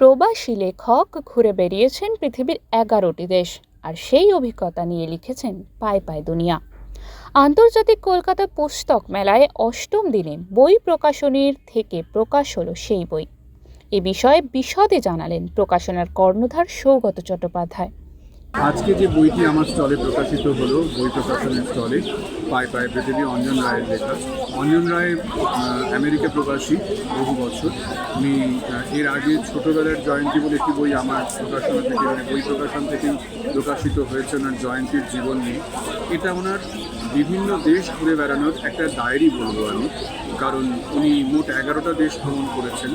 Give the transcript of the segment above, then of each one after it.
প্রবাসী লেখক ঘুরে বেরিয়েছেন পৃথিবীর এগারোটি দেশ আর সেই অভিজ্ঞতা নিয়ে লিখেছেন পায় পায় দুনিয়া। আন্তর্জাতিক কলকাতা পুস্তক মেলায় অষ্টম দিনে বই প্রকাশনীর থেকে প্রকাশ হলো সেই বই। এ বিষয়ে বিশদে জানালেন প্রকাশনার কর্ণধার সৌগত চট্টোপাধ্যায়। আজকে যে বইটি আমার স্টলে প্রকাশিত হলো, বই প্রকাশনের স্টলে পায় পায় পৃথিবী, অঞ্জন রায়ের লেখা। অঞ্জন রায় আমেরিকা প্রবাসী বহু বছর। উনি এর আগে ছোটবেলার জয়ন্তী বলে একটি বই আমার প্রকাশনা থেকে মানে বই প্রকাশন থেকেই প্রকাশিত হয়েছে ওনার জয়ন্তীর জীবন নিয়ে। এটা ওনার বিভিন্ন দেশ ঘুরে বেড়ানোর একটা ডায়েরি বলব আমি, কারণ উনি মোট এগারোটা দেশ ভ্রমণ করেছেন।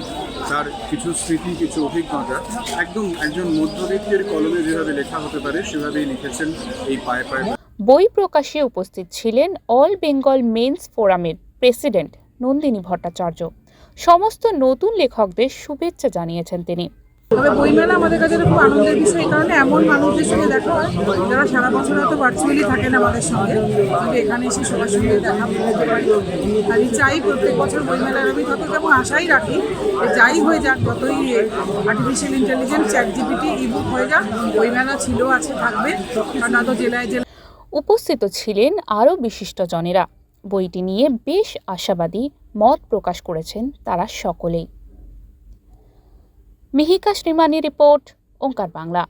তার কিছু স্মৃতি, কিছু অভিজ্ঞতা, একদম একজন মধ্যবিত্তের কলমে যেভাবে লেখা হতে পারে সেভাবেই লিখেছেন এই পায়ে পায়ে। বই প্রকাশে উপস্থিত ছিলেন অল বেঙ্গল মেন্স ফোরামের প্রেসিডেন্ট নন্দিনী ভট্টাচার্য। সমস্ত নতুন লেখকদের শুভেচ্ছা জানিয়েছেন তিনি। তবে বইমেলা আমাদের কাছে খুব আনন্দের বিষয় কারণে এমন মানুষদের সঙ্গে দেখা হয় যারা সারা বছর হয়তো ভার্চুয়ালি থাকেন আমাদের সঙ্গে। কিন্তু এখানে এসে সবার সঙ্গে দেখা করতে পারি। আমি চাই প্রত্যেক বছর বইমেলার, আমি তত এবং আশাই রাখি যাই হয়ে যাক, যতই artificial intelligence chat GPT ebook হয়ে যাক, বইমেলা ছিল, আছে, থাকবে। কারণ আদৌ জেলায় জেলায় উপস্থিত ছিলেন আরও বিশিষ্টজনেরা বইটি নিয়ে বেশ আশাবাদী মত প্রকাশ করেছেন তারা সকলেই। মিহিকা শ্রীমানি রিপোর্ট ওঙ্কার বাংলা।